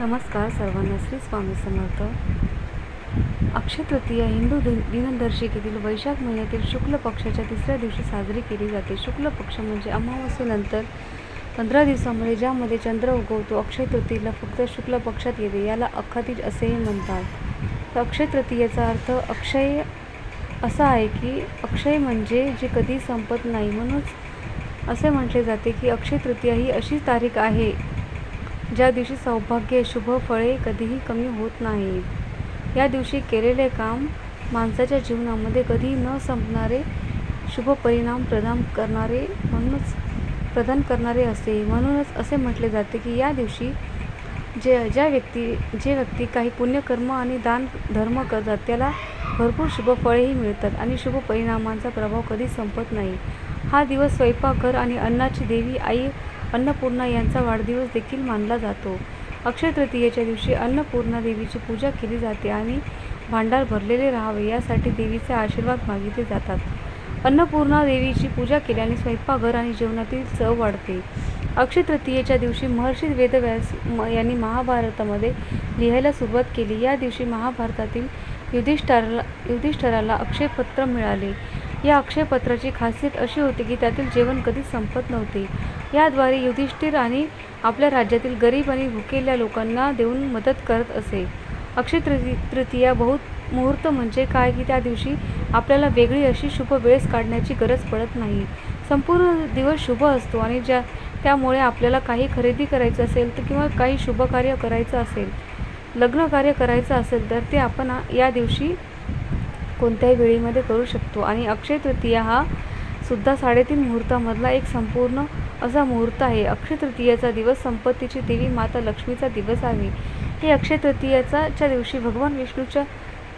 नमस्कार सर्वांना श्री स्वामी समर्थ. अक्षय तृतीया हिंदू दिन दिनदर्शिकेतील वैशाख महिन्यातील शुक्ल पक्षाच्या तिसऱ्या दिवशी साजरी केली जाते. शुक्ल पक्ष म्हणजे अमावस्येनंतर पंधरा दिवसामध्ये ज्यामध्ये चंद्र उगवतो अक्षय तृतीयेला फक्त शुक्ल पक्षात येते याला अखातीज असेही म्हणतात. तर अक्षय तृतीयेचा अर्थ अक्षय असा आहे की अक्षय म्हणजे जे कधी संपत नाही म्हणूनच असे म्हटले जाते की अक्षय तृतीया ही अशी तारीख आहे. ज्या दिवशी सौभाग्य शुभ फळे कधीही कमी होत नाही. या दिवशी केलेले काम माणसाच्या जीवनामध्ये कधी न संपणारे शुभ परिणाम प्रदान करणारे म्हणूनच प्रदान करणारे असते. म्हणूनच असे म्हटले जाते की या दिवशी जे ज्या व्यक्ती जे व्यक्ती काही पुण्यकर्म आणि दान धर्म करतात त्याला भरपूर शुभ फळेही मिळतात आणि शुभ परिणामांचा प्रभाव कधी संपत नाही. हा दिवस स्वयंपाकघर आणि अन्नाची देवी आई अन्नपूर्णा यांचा वाढदिवस देखील मानला जातो. अक्षय तृतीयेच्या दिवशी अन्नपूर्णा देवीची पूजा केली जाते आणि भांडार भरलेले राहावे यासाठी देवीचे आशीर्वाद मागितले जातात. अन्नपूर्णा देवीची पूजा केल्याने स्वयंपाकघर आणि जेवणातील चव वाढते. अक्षय तृतीयेच्या दिवशी महर्षी वेदव्यास म यांनी महाभारतामध्ये लिहायला सुरुवात केली. या दिवशी महाभारतातील युधिष्ठाराला युधिष्ठराला अक्षयपत्र मिळाले. या अक्षयपत्राची खासियत अशी होती की त्यातील जेवण कधीच संपत नव्हते. याद्वारे युधिष्ठिर आणि आपल्या राज्यातील गरीब आणि भुकेल्या लोकांना देऊन मदत करत असे. अक्षय तृती तृतीया बहुत मुहूर्त म्हणजे काय की त्या दिवशी आपल्याला वेगळी अशी शुभ वेळेस काढण्याची गरज पडत नाही. संपूर्ण दिवस शुभ असतो आणि ज्या त्यामुळे आपल्याला काही खरेदी करायचं असेल तर किंवा काही शुभ कार्य करायचं असेल लग्न कार्य करायचं असेल तर ते आपण या दिवशी कोणत्याही वेळीमध्ये करू शकतो. आणि अक्षय तृतीया हा सुद्धा साडेतीन मुहूर्तामधला एक संपूर्ण असा मुहूर्त आहे. अक्षय तृतीयाचा दिवस संपत्तीची देवी माता लक्ष्मीचा दिवस आहे. हे अक्षय तृतीयाचा च्या दिवशी भगवान विष्णूच्या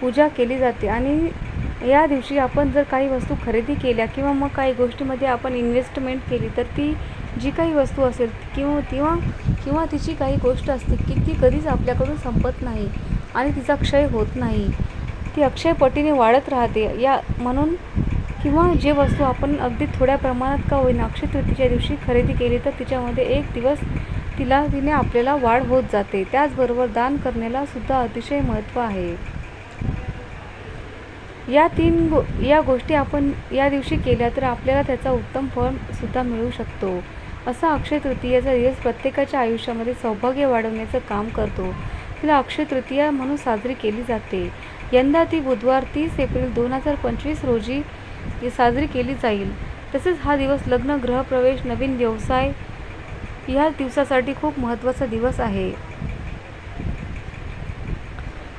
पूजा केली जाते. आणि या दिवशी आपण जर काही वस्तू खरेदी केल्या किंवा मग काही गोष्टीमध्ये आपण इन्व्हेस्टमेंट केली तर ती जी काही वस्तू असेल किंवा किंवा किंवा तिची काही गोष्ट असते की ती कधीच आपल्याकडून संपत नाही. आणि तिचा क्षय होत नाही. ती अक्षय पटीने वाढत राहते. या म्हणून किंवा जे वस्तू आपण अगदी थोड्या प्रमाणात का होईना अक्षय तृतीच्या दिवशी खरेदी केली तर तिच्यामध्ये एक दिवस तिला तिने आपल्याला वाढ होत जाते. त्याचबरोबर दान करण्याला सुद्धा अतिशय महत्त्व आहे. या तीन गो या गोष्टी आपण या दिवशी केल्या तर आपल्याला त्याचा उत्तम फळ सुद्धा मिळू शकतो. असा अक्षय तृतीयेचा दिवस प्रत्येकाच्या आयुष्यामध्ये सौभाग्य वाढवण्याचं काम करतो. तिला अक्षय तृतीया म्हणून साजरी केली जाते. यंदा ती बुधवार तीस एप्रिल दोन हजार पंचवीस रोजी साजरी केली जाईल. तसेच हा दिवस लग्न ग्रहप्रवेश नवीन व्यवसाय या दिवसासाठी खूप महत्त्वाचा दिवस आहे.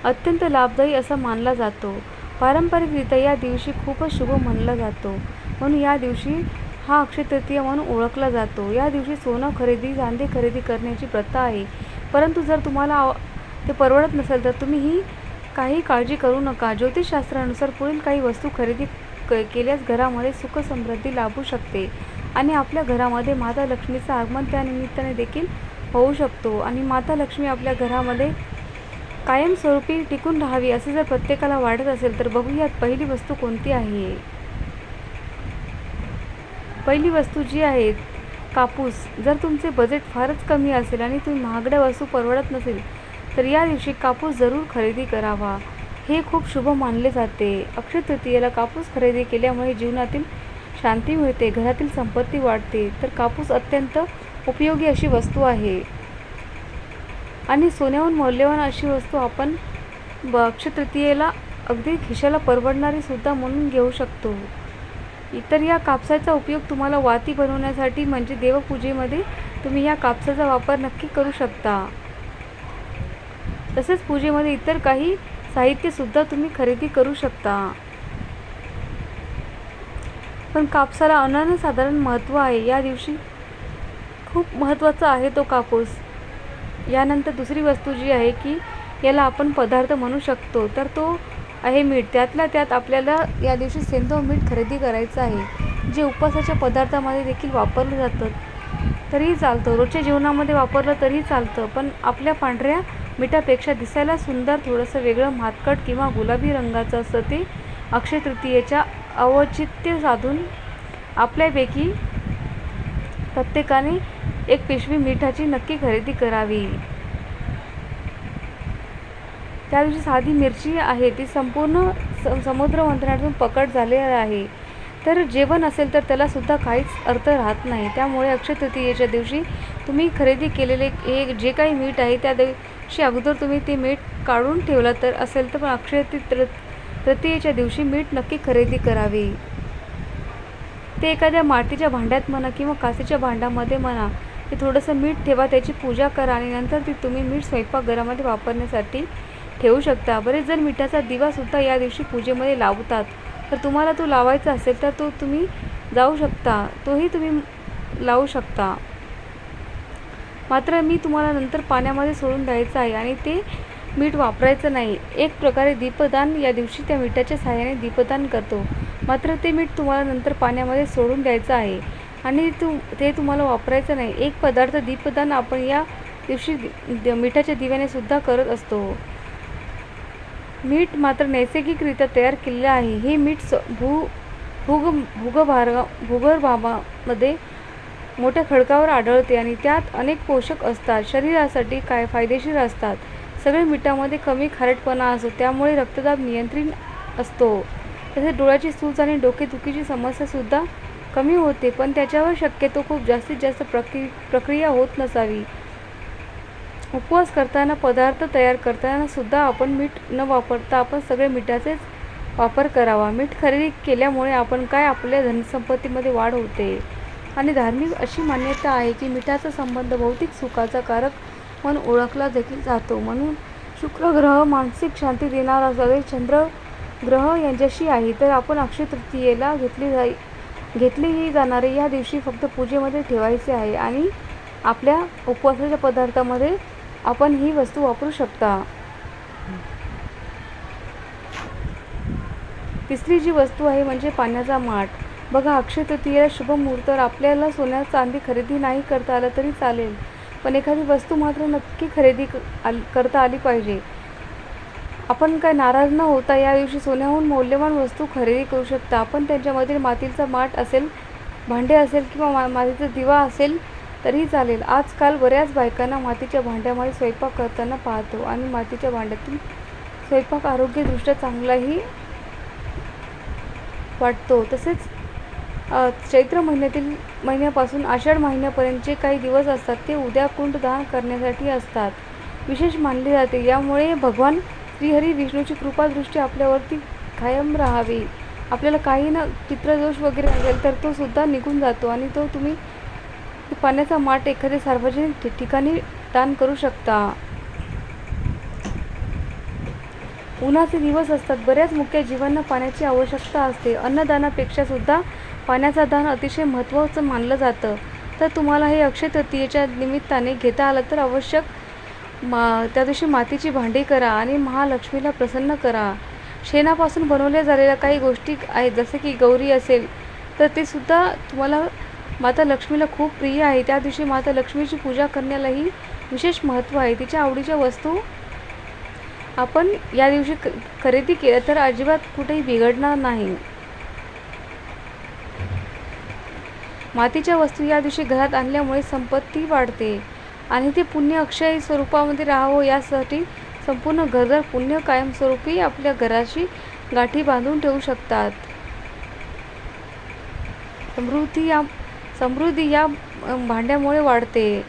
अत्यंत लाभदायी असा मानला जातो. पारंपरिकरित्या या दिवशी खूपच शुभ मानला जातो. म्हणून या दिवशी हा अक्षय तृतीया म्हणून ओळखला जातो. या दिवशी सोनं खरेदी चांदी खरेदी करण्याची प्रथा आहे. परंतु जर तुम्हाला ते परवडत नसेल तर तुम्ही ही काही काळजी करू नका. ज्योतिषशास्त्रानुसार पुढील काही वस्तू खरेदी क केल्यास घरामध्ये सुखसमृद्धी लाभू शकते आणि आपल्या घरामध्ये माता लक्ष्मीचं आगमन त्यानिमित्ताने देखील होऊ शकतो. आणि माता लक्ष्मी आपल्या घरामध्ये कायमस्वरूपी टिकून राहावी असे जर प्रत्येकाला वाटत असेल तर बघूयात पहिली वस्तू कोणती आहे? पहिली वस्तू जी आहे कापूस. जर तुमचे बजेट फारच कमी असेल आणि तुम्ही महागड्या वस्तू परवडत नसेल तर या दिवशी कापूस जरूर खरेदी करावा. हे खूप शुभ मानले जाते. अक्षय तृतीयेला कापूस खरेदी केल्यामुळे जीवनातील शांती मिळते घरातील संपत्ती वाढते. तर कापूस अत्यंत उपयोगी अशी वस्तू आहे. आणि सोन्याहून मौल्यवान अशी वस्तू आपण ब अक्षय तृतीयेला अगदी खिशाला परवडणारी सुद्धा म्हणून घेऊ शकतो. इतर या कापसाचा उपयोग तुम्हाला वाती बनवण्यासाठी म्हणजे देवपूजेमध्ये तुम्ही या कापसाचा वापर नक्की करू शकता. तसेच पूजेमध्ये इतर काही साहित्यसुद्धा तुम्ही खरेदी करू शकता. पण कापसाला अनन्यसाधारण महत्त्व आहे. या दिवशी खूप महत्त्वाचा आहे तो कापूस. यानंतर दुसरी वस्तू जी आहे की याला आपण पदार्थ म्हणू शकतो. तर तो आहे मीठ. त्यातल्या त्यात आपल्याला या दिवशी सेंधव मीठ खरेदी करायचं आहे जे उपवासाच्या पदार्थामध्ये देखील वापरलं जातं. तरीही चालतं. रोजच्या जेवणामध्ये वापरलं तरीही चालतं. पण आपल्या पांढऱ्या मिठापेक्षा दिसायला सुंदर थोडंसं वेगळं म्हातकट किंवा गुलाबी रंगाचं असतं ते अक्षय तृतीयेच्या औचित्य साधून आपल्यापैकी प्रत्येकाने एक पिशवी मिठाची नक्की खरेदी करावी. त्या दिवशी साधी मिरची आहे ती संपूर्ण समुद्र मंथनातून पकड झालेली आहे. तर जेवण असेल तर त्याला सुद्धा काहीच अर्थ राहत नाही. त्यामुळे अक्षय तृतीयेच्या दिवशी तुम्ही खरेदी केलेले हे जे काही मीठ आहे त्या दिवशी अगोदर तुम्ही ते मीठ काढून ठेवलं तर असेल तर पण अक्षय तृ तृतीयेच्या दिवशी मीठ नक्की खरेदी करावी. ते एखाद्या मातीच्या भांड्यात म्हणा किंवा काचेच्या भांड्यामध्ये म्हणा ते थोडंसं मीठ ठेवा त्याची पूजा करा आणि नंतर ती तुम्ही मीठ स्वयंपाकघरामध्ये वापरण्यासाठी ठेवू शकता. बरेच जण मिठाचा दिवासुद्धा या दिवशी पूजेमध्ये लावतात तर तुम्हाला तो लावायचा असेल तर तो तुम्ही जाऊ शकता. तोही तुम्ही लावू शकता. मात्र मी तुम्हाला नंतर पाण्यामध्ये सोडून द्यायचं आहे आणि ते मीठ वापरायचं नाही. एक प्रकारे दीपदान या दिवशी त्या मिठाच्या सहाय्याने दीपदान करतो. मात्र ते मीठ तुम्हाला नंतर पाण्यामध्ये सोडून द्यायचं आहे आणि तू ते तुम्हाला वापरायचं नाही. एक पदार्थ दीपदान आपण या दिवशी मिठाच्या दिव्याने सुद्धा करत असतो. मीठ मात्र नैसर्गिकरित्या तयार केलेलं आहे. हे मीठ स भू भूग भूगभार भूगर्भामध्ये मोठ्या खडकावर आढळते आणि त्यात अनेक पोषक असतात. शरीरासाठी काय फायदेशीर असतात? सगळे मिठामध्ये कमी खारटपणा असतो त्यामुळे रक्तदाब नियंत्रित असतो. तसेच डोळ्याची सूज आणि डोकेदुखीची समस्यासुद्धा कमी होते पण त्याच्यावर शक्यतो खूप जास्तीत जास्त प्रक्रि प्रक्रिया होत नसावी. उपवास करताना पदार्थ तयार करताना सुद्धा आपण मीठ न वापरता आपण सगळे मिठाचेच वापर करावा. मीठ खरेदी केल्यामुळे आपण काय आपल्या धनसंपत्तीमध्ये वाढ होते? आणि धार्मिक अशी मान्यता आहे की मिठाचा संबंध भौतिक सुखाचा कारक म्हणून ओळखला देखील जातो. म्हणून शुक्र ग्रह मानसिक शांती देणारा सगळे चंद्र ग्रह यांच्याशी आहे तर आपण अक्षय तृतीयेला घेतली जाई घेतलीही जाणारे या दिवशी फक्त पूजेमध्ये ठेवायचे आहे आणि आपल्या उपवासाच्या पदार्थामध्ये आपण ही वस्तू वापरू शकता. तिसरी जी वस्तू आहे म्हणजे पाण्याचा माठ. बघा अक्षय तृतीय शुभ मुहूर्तावर आपल्याला सोन्या चांदी खरेदी नाही करता आलं तरी चालेल. पण एखादी वस्तू मात्र नक्की खरेदी क- आल करता आली पाहिजे. आपण काय नाराज न होता या दिवशी सोन्याहून मौल्यवान वस्तू खरेदी करू शकता. आपण त्यांच्यामधील मातीचा माठ असेल भांडे असेल किंवा मा मातीचा दिवा असेल तरीही चालेल. आजकाल बऱ्याच बायकांना मातीच्या भांड्यामध्ये स्वयंपाक करताना पाहतो आणि मातीच्या भांड्यातून स्वयंपाक आरोग्यदृष्ट्या चांगलाही वाटतो. तसेच चैत्र महिन्यातील महिन्यापासून आषाढ महिन्यापर्यंत जे काही दिवस असतात ते उद्या कुंड दान करण्यासाठी असतात. विशेष मानले जाते. यामुळे भगवान श्रीहरी विष्णूची कृपादृष्टी आपल्यावरती कायम राहावी. आपल्याला काही ना चित्रदोष वगैरे असेल तर तो सुद्धा निघून जातो आणि तो तुम्ही पाण्याचा माठ एखाद्या सार्वजनिक ठिकाणी दान करू शकता. उन्हाचे दिवस असतात. बऱ्याच मुख्य जीवांना पाण्याची आवश्यकता असते. अन्नदानापेक्षा सुद्धा पाण्याचा दान अतिशय महत्त्वाचं मानलं जातं. तर तुम्हाला हे अक्षय तृतीयेच्या निमित्ताने घेता आलं तर आवश्यक मा त्या दिवशी मातीची भांडी करा आणि महालक्ष्मीला प्रसन्न करा. शेणापासून बनवल्या झालेल्या काही गोष्टी आहेत जसे की गौरी असेल तर ते सुद्धा तुम्हाला माता लक्ष्मीला खूप प्रिय आहे. त्या दिवशी माता लक्ष्मीची पूजा करण्यालाही विशेष महत्त्व आहे. तिच्या आवडीच्या वस्तू आपण या दिवशी क खरेदी केल्या तर अजिबात कुठेही बिघडणार नाही. मातीच्या वस्तू या दिवशी घरात आणल्यामुळे संपत्ती वाढते आणि ते पुण्य अक्षय स्वरूपामध्ये राहावं यासाठी संपूर्ण घरदार पुण्य कायमस्वरूपी आपल्या घराशी गाठी बांधून ठेवू शकतात. समृद्धी या समृद्धी या भांड्यामुळे वाढते.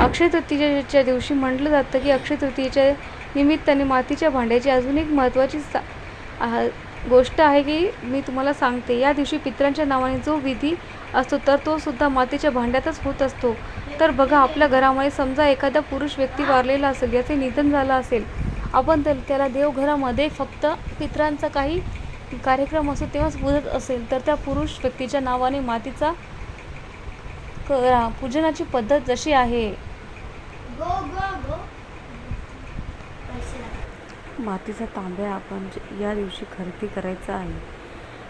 अक्षय तृतीयेच्या दिवशी म्हटलं जातं की अक्षय तृतीयेच्या निमित्ताने मातीच्या भांड्याची अजून एक महत्त्वाची सा गोष्ट आहे की मी तुम्हाला सांगते. या दिवशी पितरांच्या नावाने जो विधी असतो तर तो सुद्धा मातीच्या भांड्यातच होत असतो. तर बघा आपल्या घरामध्ये समजा एखादा पुरुष व्यक्ती वारलेला असेल याचे निधन झालं असेल आपण त्या त्याला देवघरामध्ये फक्त पितरांचा काही कार्यक्रम असतो तेव्हाच पूजत असेल तर त्या पुरुष व्यक्तीच्या नावाने मातीचा करा पूजनाची पद्धत जशी आहे. गो गो गो. पैसे लागतात. मातीचा तांब्या आपण जे- या दिवशी खरेदी करायचा आहे.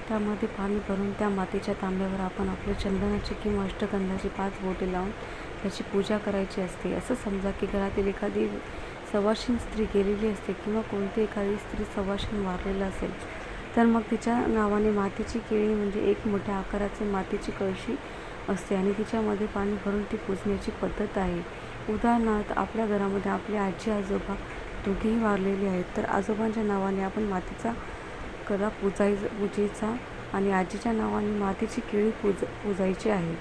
त्यामध्ये पाणी भरून त्या मातीच्या तांब्यावर आपण आपल्या चंदनाची किंवा अष्टगंधाची पाच बोटे लावून त्याची पूजा करायची असते. असं समजा की घरातील एखादी सवाशीण स्त्री गेलेली असते किंवा कोणती एखादी स्त्री सवाशीण वारलेलं असेल तर मग तिच्या नावाने मातीची केळी म्हणजे एक मोठ्या आकाराची मातीची कळशी असते आणि तिच्यामध्ये पाणी भरून ती पुजण्याची पद्धत आहे. उदाहरणार्थ आपल्या घरामध्ये आपले आजी आजोबा दोघेही वारलेले आहेत तर आजोबांच्या नावाने आपण मातीचा कला पूजाय पूजेचा आणि आजीच्या नावाने मातीची केळी पूज पूजायची आहे.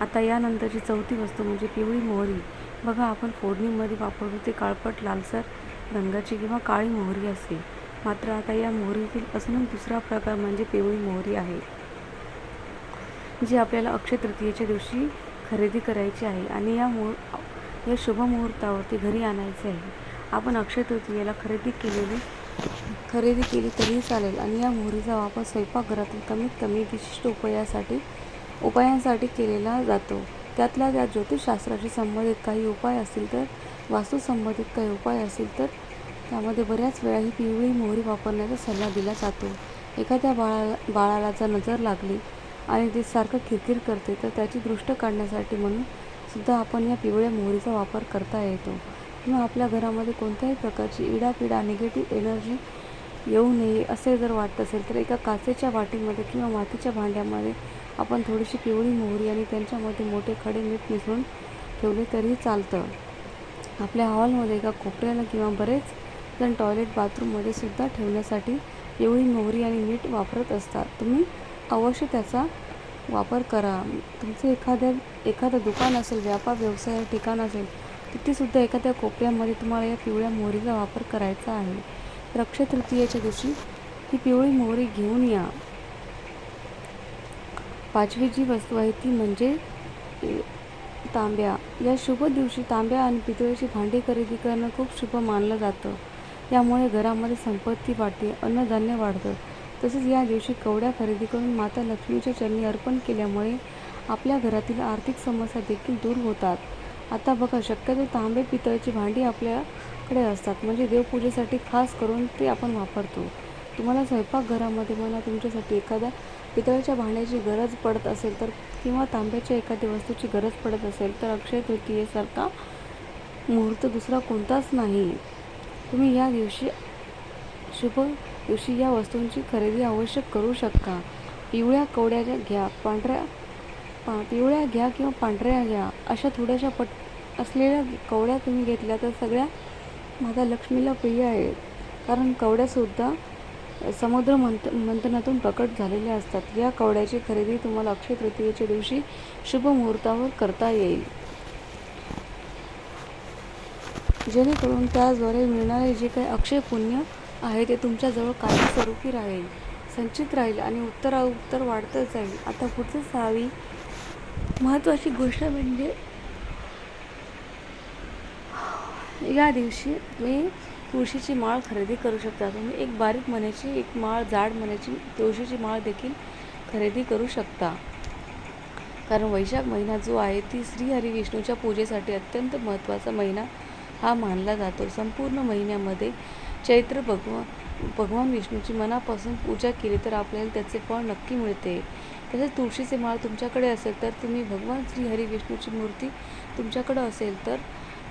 आता यानंतरची चौथी वस्तू म्हणजे पिवळी मोहरी. बघा आपण फोडणीमध्ये वापरतो ते काळपट लालसर रंगाची किंवा काळी मोहरी असते मात्र आता या मोहरीतील अजून दुसरा प्रकार म्हणजे पिवळी मोहरी आहे. जी आपल्याला अक्षय तृतीयेच्या दिवशी खरेदी करायची आहे आणि या मोह या शुभ मुहूर्तावरती घरी आणायचे आहे. आपण अक्षय तृतीयेला खरेदी केलेली खरेदी केली तरीही चालेल. आणि या मोहरीचा वापर स्वयंपाकघरातील कमीत कमी विशिष्ट उपायासाठी उपायांसाठी केलेला जातो. त्यातल्या त्यात ज्योतिषशास्त्राशी संबंधित काही उपाय असतील तर वास्तूसंबंधित काही उपाय असतील तर त्यामध्ये बऱ्याच वेळा ही पिवळी मोहरी वापरण्याचा सल्ला दिला जातो. एखाद्या बाळाला बाळाला जर नजर लागली आणि ते सारखं किरकिर करते तर त्याची दृष्ट काढण्यासाठी म्हणून सुद्धा आपण या पिवळ्या मोहरीचा वापर करता येतो. किंवा आपल्या घरामध्ये कोणत्याही प्रकारची इडापिडा निगेटिव्ह एनर्जी येऊ नये असे जर वाटत असेल तर एका काचेच्या वाटीमध्ये किंवा मातीच्या भांड्यामध्ये आपण थोडीशी पिवळी मोहरी आणि त्यांच्यामध्ये मोठे खडे मीठ मिसळून ठेवले तरीही चालतं. आपल्या हॉलमध्ये एका कोपऱ्याला किंवा बरेच जण टॉयलेट बाथरूममध्ये सुद्धा ठेवण्यासाठी पिवळी मोहरी आणि मीठ वापरत असतात. तुम्ही अवश्य त्याचा वापर करा. तुमचे एखाद्या एखादं दुकान असेल व्यापार व्यवसाय ठिकाण असेल तिथेसुद्धा एखाद्या कोपऱ्यामध्ये तुम्हाला या पिवळ्या मोहरीचा वापर करायचा आहे. रक्षतृतीयेच्या दिवशी ही पिवळी मोहरी घेऊन या. पाचवी जी वस्तू आहे ती म्हणजे तांब्या. या शुभ दिवशी तांब्या आणि पितळेची भांडी खरेदी करणं खूप शुभ मानलं जातं. यामुळे घरामध्ये संपत्ती वाढते अन्नधान्य वाढतं. तसेच या दिवशी कवड्या खरेदी करून माता लक्ष्मीच्या चरणी अर्पण केल्यामुळे आपल्या घरातील आर्थिक समस्या देखील दूर होतात. आता बघा शक्यतो तांबे पितळेची भांडी आपल्या कडे असतात. म्हणजे देवपूजेसाठी खास करून ते आपण वापरतो. तुम्हाला स्वयंपाकघरामध्ये म्हणा तुमच्यासाठी एखाद्या पितळाच्या भांड्याची गरज पडत असेल तर किंवा तांब्याच्या एखाद्या वस्तूची गरज पडत असेल तर अक्षय तृतीयेसारखा मुहूर्त दुसरा कोणताच नाही. तुम्ही या दिवशी शुभ दिवशी या वस्तूंची खरेदी आवश्यक करू शकता. पिवळ्या कवड्याच्या घ्या पांढऱ्या पा पिवळ्या घ्या किंवा पांढऱ्या घ्या. अशा थोड्याशा पट असलेल्या कवड्या तुम्ही घेतल्या तर सगळ्या माता लक्ष्मीला प्रिय आहे. कारण कवड्यासुद्धा समुद्र मंथ मंथनातून प्रकट झालेल्या असतात. या कवड्याची खरेदी तुम्हाला अक्षय तृतीयेच्या दिवशी शुभ मुहूर्तावर करता येईल. जेणेकरून त्याद्वारे मिळणारे जे काही अक्षय पुण्य आहे ते तुमच्याजवळ कायमस्वरूपी राहील. संचित राहील आणि उत्तराउत्तर वाढतच जाईल. आता पुढचं सहावी महत्त्वाची गोष्ट म्हणजे या दिवशी तुम्ही तुळशीची माळ खरेदी करू शकता. तुम्ही एक बारीक मण्याची एक माळ जाड मण्याची तुळशीची माळ देखील खरेदी करू शकता. कारण वैशाख महिना जो आहे ती श्रीहरी विष्णूच्या पूजेसाठी अत्यंत महत्त्वाचा महिना हा मानला जातो. संपूर्ण महिन्यामध्ये चैत्र भगवान भगवान विष्णूची मनापासून पूजा केली तर आपल्याला त्याचे फळ नक्की मिळते. तसेच तुळशीचे माळ तुमच्याकडे असेल तर तुम्ही भगवान श्रीहरी विष्णूची मूर्ती तुमच्याकडं असेल तर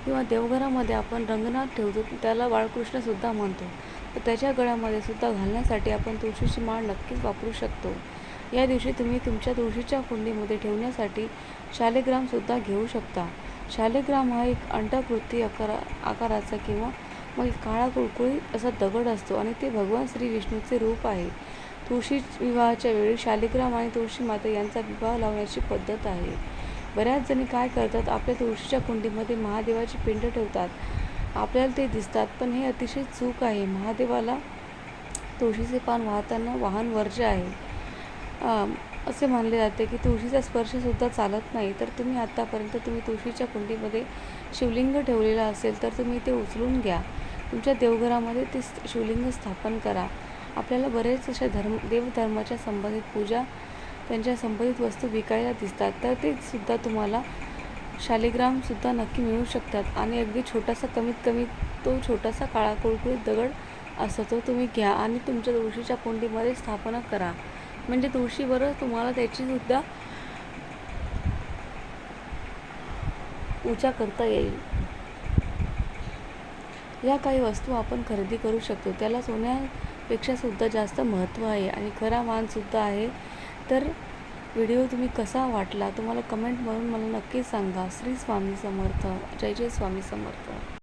किंवा देवघरामध्ये आपण रंगनाथ ठेवतो त्याला बाळकृष्णसुद्धा म्हणतो. तर त्याच्या गळ्यामध्ये सुद्धा घालण्यासाठी आपण तुळशीची माळ नक्कीच वापरू शकतो. या दिवशी तुम्ही तुमच्या तुळशीच्या कुंडीमध्ये ठेवण्यासाठी शालेग्रामसुद्धा घेऊ शकता. शालेग्राम हा एक अंडाकृती आकारा आकाराचा किंवा मग एक काळा कुळकुळी असा दगड असतो आणि ते भगवान श्री विष्णूचे रूप आहे. तुळशी विवाहाच्या वेळी शालिग्राम आणि तुळशी माता यांचा विवाह लावण्याची पद्धत आहे. बऱ्याच जणी काय करतात आपल्या तुळशीच्या कुंडीमध्ये महादेवाची पिंड ठेवतात. आपल्याला ते दिसतात पण हे अतिशय चूक आहे. महादेवाला तुळशीचे पान वाहताना वाहन वर्ज्य आहे. असे मानले जाते की तुळशीचा स्पर्शसुद्धा चालत नाही. तर तुम्ही आत्तापर्यंत तुम्ही तुळशीच्या कुंडीमध्ये शिवलिंग ठेवलेलं असेल तर तुम्ही ते उचलून घ्या. तुमच्या देवघरामध्ये ते शिवलिंग स्थापन करा. आपल्याला बरेच अशा धर्म देवधर्माच्या संबंधित पूजा त्यांच्या संबंधित वस्तू विकायला दिसतात तर ते सुद्धा तुम्हाला शालिग्रामसुद्धा नक्की मिळू शकतात. आणि अगदी छोटासा कमीत कमी तो छोटासा काळा कुळकुळीत दगड असतो तो तुम्ही घ्या आणि तुमच्या तुळशीच्या कुंडीमध्ये स्थापना करा. म्हणजे तुळशीबरोबर तुम्हाला त्याची सुद्धा पूजा करता येईल. या काही वस्तू आपण खरेदी करू शकतो. त्याला सोन्यापेक्षा सुद्धा जास्त महत्त्व आहे. आणि खरा मानसुद्धा आहे. तर व्हिडिओ तुम्ही कसा वाटला तुम्हाला कमेंट म्हणून मला नक्की सांगा. श्री स्वामी समर्थ. जय जय स्वामी समर्थ.